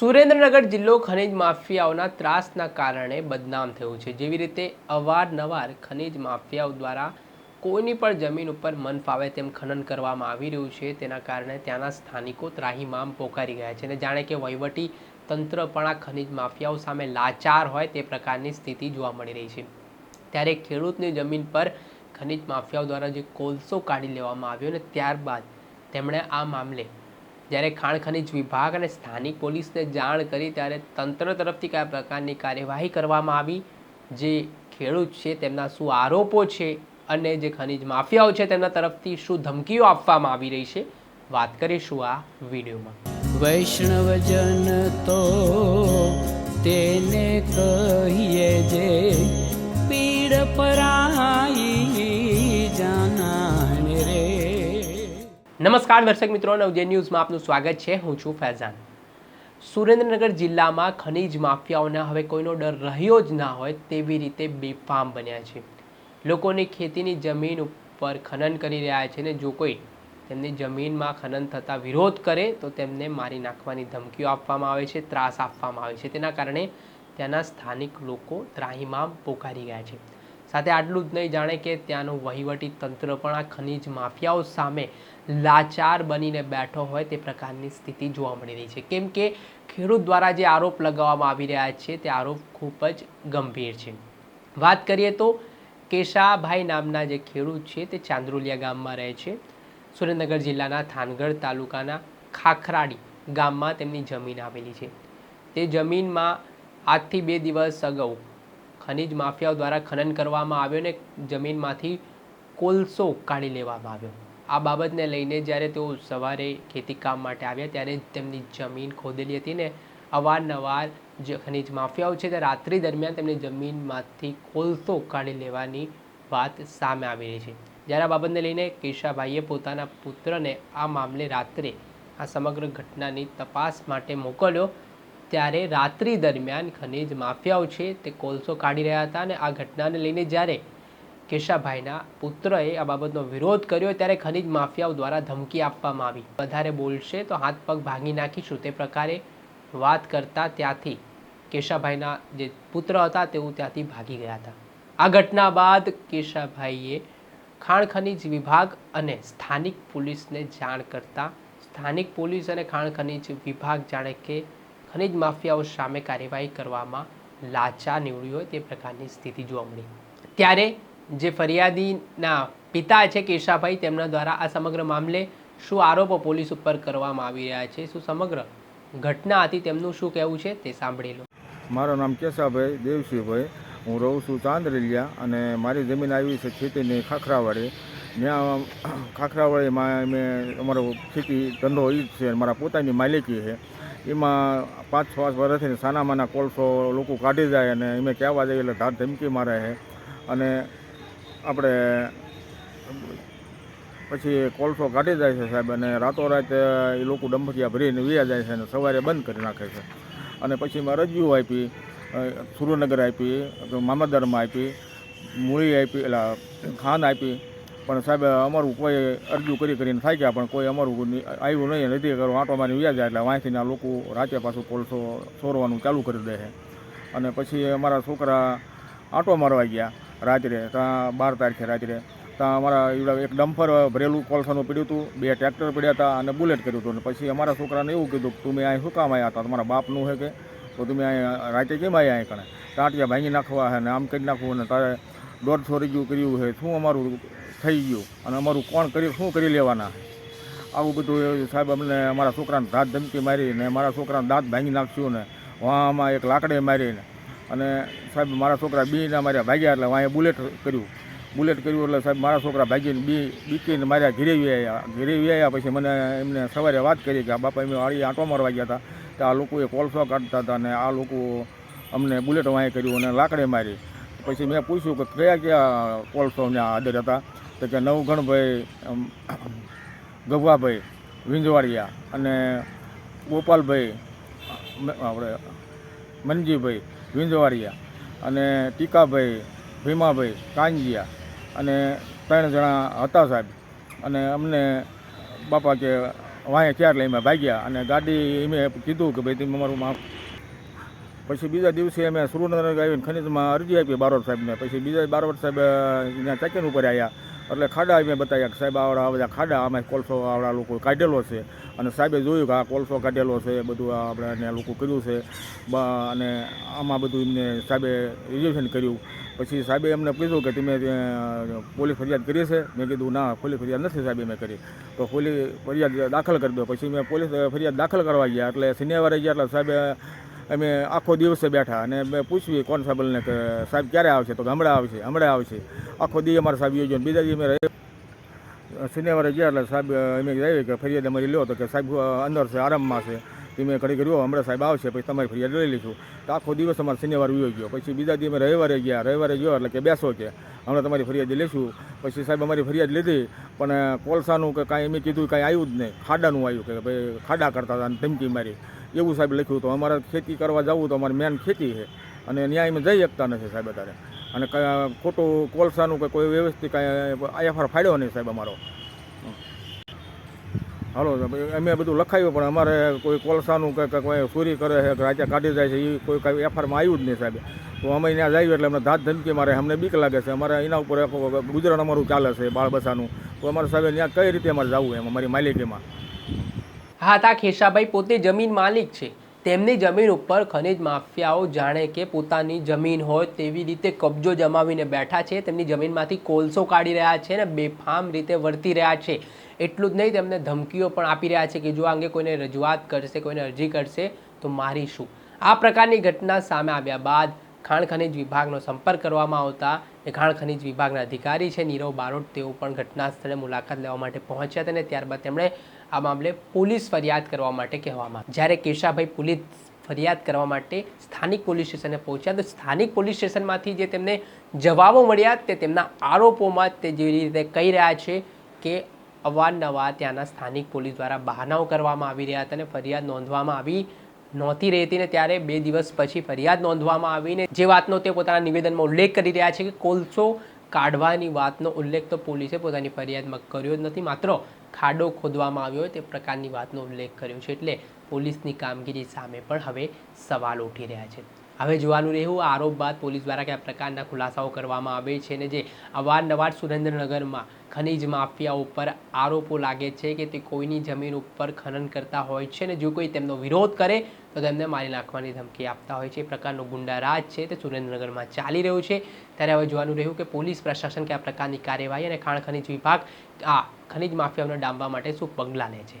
સુરેન્દ્રનગર જિલ્લો ખનિજ માફિયાઓના ત્રાસના કારણે બદનામ થયો છે. જેવી રીતે અવારનવાર ખનિજ માફિયાઓ દ્વારા કોઈની પણ જમીન ઉપર મન ફાવે તેમ ખનન કરવામાં આવી રહ્યું છે. તેના કારણે ત્યાંના સ્થાનિકો ત્રાહીમામ પોકારી ગયા છે અને જાણે કે વહીવટી તંત્ર પણ આ ખનિજ માફિયાઓ સામે લાચાર હોય તે પ્રકારની સ્થિતિ જોવા મળી રહી છે. ત્યારે ખેડૂતની જમીન પર ખનિજ માફિયાઓ દ્વારા જે કોલસો કાઢી લેવામાં આવ્યો અને ત્યારબાદ તેમણે આ મામલે જ્યારે ખાણ ખનિજ વિભાગ અને સ્થાનિક પોલીસને જાણ કરી ત્યારે તંત્ર તરફથી કયા પ્રકારની કાર્યવાહી કરવામાં આવી? જે ખેડૂત છે, તેમના શું આરોપો છે અને જે ખનિજ માફિયાઓ છે, તેમના તરફથી શું ધમકીઓ આપવામાં આવી રહી છે? વાત કરીશું આ વિડીયોમાં. વૈષ્ણવજન તો તેને કહીએ જે પીડ પરાઈ નમસ્કાર દર્શક મિત્રો, નવજે ન્યૂઝમાં આપનું સ્વાગત છે. હું છું ફૈઝાન. સુરેન્દ્રનગર જિલ્લામાં ખનિજ માફિયાઓને હવે કોઈનો ડર રહ્યો જ ના હોય તેવી રીતે બેફામ બન્યા છે. લોકોની ખેતીની જમીન ઉપર ખનન કરી રહ્યા છે ને જો કોઈ તેમની જમીનમાં ખનન થતાં વિરોધ કરે તો તેમને મારી નાખવાની ધમકીઓ આપવામાં આવે છે, ત્રાસ આપવામાં આવે છે. તેના કારણે ત્યાંના સ્થાનિક લોકો ત્રાહીમામ પોકારી ગયા છે. સાથે આટલું જ નહીં, જાણે કે ત્યાંનું વહીવટી તંત્ર પણ આ ખનિજ માફિયાઓ સામે લાચાર બનીને બેઠો હોય તે પ્રકારની સ્થિતિ જોવા મળી રહી છે. કેમ કે ખેડૂત દ્વારા જે આરોપ લગાવવામાં આવી રહ્યા છે, તે આરોપ ખૂબ જ ગંભીર છે. વાત કરીએ તો કેશાભાઈ નામના જે ખેડૂત છે, તે ચાંદ્રોલિયા ગામમાં રહે છે. સુરેન્દ્રનગર જિલ્લાના થાનગઢ તાલુકાના ખાખરાડી ગામમાં તેમની જમીન આવેલી છે. તે જમીનમાં આજથી બે દિવસ અગાઉ ખનિજ માફિયાઓ દ્વારા ખનન કરવામાં આવ્યો ને જમીનમાંથી કોલસો કાઢી લેવામાં આવ્યો. આ બાબતને લઈને જ્યારે તેઓ સવારે ખેતી કામ માટે આવ્યા ત્યારે તેમની જમીન ખોદેલી હતી ને અવારનવાર જે ખનિજ માફિયાઓ છે તે રાત્રિ દરમિયાન તેમની જમીનમાંથી કોલસો કાઢી લેવાની વાત સામે આવી રહી છે. જ્યારે આ બાબતને લઈને કેશાભાઈએ પોતાના પુત્રને આ મામલે રાત્રે આ સમગ્ર ઘટનાની તપાસ માટે મોકલ્યો ત્યારે રાત્રિ દરમિયાન ખનિજ માફિયાઓ છે તે કોલસો કાઢી રહ્યા હતા અને આ ઘટનાને લઈને જ્યારે કેશાભાઈના પુત્રએ આ બાબતનો વિરોધ કર્યો ત્યારે ખનિજ માફિયાઓ દ્વારા ધમકી આપવામાં આવી. વધારે બોલશે તો હાથ પગ ભાંગી નાખીશું તે પ્રકારે વાત કરતા ત્યાંથી કેશાભાઈના જે પુત્ર હતા તેઓ ત્યાંથી ભાગી ગયા હતા. આ ઘટના બાદ કેશાભાઈએ ખાણ ખનિજ વિભાગ અને સ્થાનિક પોલીસને જાણ કરતા સ્થાનિક પોલીસ અને ખાણ ખનિજ વિભાગ જાણે કે ખનિજ માફિયાઓ સામે કાર્યવાહી કરવામાં લાચા નીવડી હોય તે પ્રકારની સ્થિતિ જોવા મળી. ત્યારે જે ફરિયાદીના પિતા છે કેશાભાઈ, તેમના દ્વારા આ સમગ્ર મામલે શું આરોપો પોલીસ ઉપર કરવામાં આવી રહ્યા છે, શું સમગ્ર ઘટના હતી, તેમનું શું કહેવું છે તે સાંભળી લો. મારું નામ કેશાભાઈ દેવસિંહભાઈ. હું રહું છું ચાંદરેલિયા અને મારી જમીન આવી છે ખેતીની ખાખરાવાડી. ત્યાં ખાખરાવાડીમાં મેં અમારો ખેતી ધંધો જ છે, મારા પોતાની માલિકી છે. એમાં પાંચ છ વર્ષથી સાનામાના કોલસો લોકો કાઢી જાય અને એમાં કહેવા જઈએ એટલે ધાર ધમકી મારે છે અને આપણે પછી કોલસો કાઢી જાય છે સાહેબ અને રાતોરાત એ લોકો ડંભટિયા ભરીને વ્યા જાય છે અને સવારે બંધ કરી નાખે છે. અને પછી મેં રજૂ આપી સુરેનગર આપી મામાદરમાં આપી, મૂળી આપી, એટલે ખાન આપી પણ સાહેબ, અમારું કોઈ અરજી કરી કરીને થાય ગયા, પણ કોઈ અમારું આવ્યું નહીં નથી કરો આંટો મારી વ્યાજ એટલે વાંચીને લોકો રાતે પાછું કોલસો છોરવાનું ચાલુ કરી દે છે. અને પછી અમારા છોકરા આંટો મારવા ગયા રાત્રે ત્યાં બાર તારીખે રાત્રે. ત્યાં અમારા એવડા એક ડમ્ફર ભરેલું કોલસાનું પડ્યું હતું, બે ટ્રેક્ટર પડ્યા હતા અને બુલેટ કર્યું હતું. અને પછી અમારા છોકરાને એવું કીધું કે, તમે અહીં શું કામ આવ્યા હતા? તમારા બાપનું છે કે? તો તમે અહીં રાતે કેમ આવ્યા અહીં કણે? ટાંટિયા ભાંગી નાખવા છે ને આમ કરી નાખવું ને તારે દોઢસો રૂપિયું કર્યું છે શું અમારું થઈ ગયું. અને અમારું કોણ કરી, શું કરી લેવાના? આવું બધું સાહેબ અમને અમારા છોકરાને દાંત ધમકી મારી ને મારા છોકરાને દાંત ભાંગી નાખ્યું ને વાંમાં એક લાકડે મારીને. અને સાહેબ મારા છોકરા બીના માર્યા ભાગ્યા એટલે વાંએ બુલેટ કર્યું. બુલેટ કર્યું એટલે સાહેબ મારા છોકરા ભાગીને બી, બીકીને માર્યા ઘેરે આવ્યા ઘેરે આવ્યા પછી મને એમને સવારે વાત કરી કે બાપા એમ આળી આંટો મારવા ગયા હતા તો આ લોકોએ કોલસો કાઢતા હતા અને આ લોકો અમને બુલેટ વાંએ કર્યું અને લાકડે મારી. પછી મેં પૂછ્યું કે કયા કયા કોલસો ત્યાં આદર હતા? તો કે નવગણભાઈ અમ, ગભવાભાઈ વિંજવાડિયા અને ગોપાલભાઈ આપણે મનજીભાઈ વિંજવાડિયા અને ટીકાભાઈ ભીમાભાઈ કાંજિયા અને ત્રણ જણા હતા સાહેબ. અને અમને બાપા કે વાંહે ચાર લઈને ભાગ્યા અને ગાડી મેં કીધું કે ભાઈ તમે અમારું માફ પછી બીજા દિવસે અમે સુરેન્દ્રનગર આવીને ખનિજમાં અરજી આપી બારોટ સાહેબને. પછી બીજા બારોટ સાહેબ ત્યાં ચાકીન ઉપર આવ્યા એટલે ખાડા અમે બતાવ્યા કે સાહેબ, આવડા બધા ખાડા અમે કોલસો લોકો કાઢેલો છે. અને સાહેબે જોયું કે આ કોલસો કાઢેલો છે બધું આપણે એને લોકો કર્યું છે. અને આમાં બધું એમને સાહેબે રિઝર્વેશન કર્યું. પછી સાહેબે એમને કીધું કે તમે પોલીસ ફરિયાદ કરી છે? મેં કીધું, ના પોલીસ ફરિયાદ નથી સાહેબે મેં કરી. તો પોલીસ ફરિયાદ દાખલ કરી દો. પછી મેં પોલીસ ફરિયાદ દાખલ કરવા ગયા. એટલે શનિવારે ગયા, એટલે સાહેબે અમે આખો દિવસે બેઠા અને મેં પૂછ્યું કોન્સ્ટેબલને કે, સાહેબ, ક્યારે આવશે? તો હમણાં આવશે હમણાં આવશે. આખો દી અમારા સાહેબ યોજ્યો બીજા દી અમે શનિવારે ગયા એટલે સાહેબ અમે આવી કે ફરિયાદ અમારી લ્યો. તો કે, સાહેબ અંદર છે, આરામમાં છે. તે મેં ઘડી કર્યું હમણાં સાહેબ આવશે, પછી તમારી ફરિયાદ લઈ લઈશું. તો આખો દિવસ અમારે શનિવાર વયો ગયો. પછી બીજા દિવસે અમે રવિવારે ગયા. રવિવારે ગયો એટલે કે બેસો કે. હમણાં તમારી ફરિયાદ લઈશું. પછી સાહેબ અમારી ફરિયાદ લીધી, પણ કોલસાનું કે કાંઈ એમ કીધું કાંઈ આવ્યું જ નહીં. ખાડાનું આવ્યું કે ભાઈ ખાડા કરતા હતા અને ધમકી મારી. એવું સાહેબ લખ્યું તો અમારે ખેતી કરવા જવું તો અમારે મેન ખેતી છે. અને ન્યાય અમે જઈ શકતા નથી સાહેબ અત્યારે. અને ખોટું કોલસાનું કે કોઈ વ્યવસ્થિત કાંઈ આઈએફઆર ફાડ્યો નહીં સાહેબ અમારો. હાલો, અમે બધું લખાયું, પણ અમારે કોઈ કોલસાનું કે કોઈ ચોરી કરે છે રાજા કાઢી જાય છે એ કોઈ કાંઈ એફઆરમાં આવ્યું જ નહીં સાહેબ. તો અમે ત્યાં જઈએ એટલે અમને ધાત ધમકી મારે, અમને બીક લાગે છે. અમારે એના ઉપર ગુજરાન અમારું ચાલે છે, બાળ બસાનું તો અમારે સાહેબ ત્યાં કઈ રીતે અમારે જવું એમ, અમારી માલિકીમાં? હા, તા ખેસાભાઈ પોતે જમીન માલિક છે. તેમની જમીન ઉપર ખનિજ માફિયાઓ જાણે કે પોતાની જમીન હોય તેવી રીતે કબજો જમાવીને બેઠા છે. તેમની જમીનમાંથી કોલસો કાઢી રહ્યા છે અને બેફામ રીતે વર્તી રહ્યા છે. એટલું જ નહીં, તેમને ધમકીઓ પણ આપી રહ્યા છે કે જો આ અંગે કોઈને રજૂઆત કરશે, કોઈને અરજી કરશે, તો મારીશું. આ પ્રકારની ઘટના સામે આવ્યા બાદ ખાણ ખનિજ વિભાગનો સંપર્ક કરવામાં આવતા એ ખાણ ખનિજ વિભાગના અધિકારી છે નીરવ બારોટ. તેઓ પણ ઘટના સ્થળે મુલાકાત લેવા માટે પહોંચ્યા હતા અને ત્યારબાદ તેમણે આ મામલે પોલીસ ફરિયાદ કરવા માટે કહેવામાં જ્યારે કેશાભાઈ પોલીસ ફરિયાદ કરવા માટે સ્થાનિક પોલીસ સ્ટેશને પહોંચ્યા, તો સ્થાનિક પોલીસ સ્ટેશનમાંથી જે તેમને જવાબો મળ્યા તે તેમના આરોપોમાં તે જેવી રીતે કહી રહ્યા છે કે અવારનવાર ત્યાંના સ્થાનિક પોલીસ દ્વારા બહાનાઓ કરવામાં આવી રહ્યા હતા અને ફરિયાદ નોંધવામાં આવી નહોતી રહેતી ને ત્યારે બે દિવસ પછી ફરિયાદ નોંધવામાં આવીને જે વાતનો તે પોતાના નિવેદનમાં ઉલ્લેખ કરી રહ્યા છે કે કોલસો કાઢવાની વાતનો ઉલ્લેખ તો પોલીસે પોતાની ફરિયાદમાં કર્યો જ નથી. માત્ર ખાડો ખોદવામાં આવ્યો હોય તે પ્રકારની વાતનો ઉલ્લેખ કર્યો છે. એટલે પોલીસની કામગીરી સામે પણ હવે સવાલ ઉઠી રહ્યા છે. હવે જોવાનું રહ્યું આ આરોપ બાદ પોલીસ દ્વારા કયા પ્રકારના ખુલાસાઓ કરવામાં આવે છે અને જે અવારનવાર સુરેન્દ્રનગરમાં ખનિજ માફિયા ઉપર આરોપો લાગે છે કે તે કોઈની જમીન ઉપર ખનન કરતા હોય છે ને જો કોઈ તેમનો વિરોધ કરે તો તેમને મારી નાખવાની ધમકી આપતા હોય છે. એ પ્રકારનો ગુંડારાજ છે તે સુરેન્દ્રનગરમાં ચાલી રહ્યું છે. ત્યારે હવે જોવાનું રહ્યું કે પોલીસ પ્રશાસન કયા પ્રકારની કાર્યવાહી અને ખાણ ખનિજ વિભાગ આ ખનિજ માફિયાઓને ડામવા માટે શું પગલાં લે છે.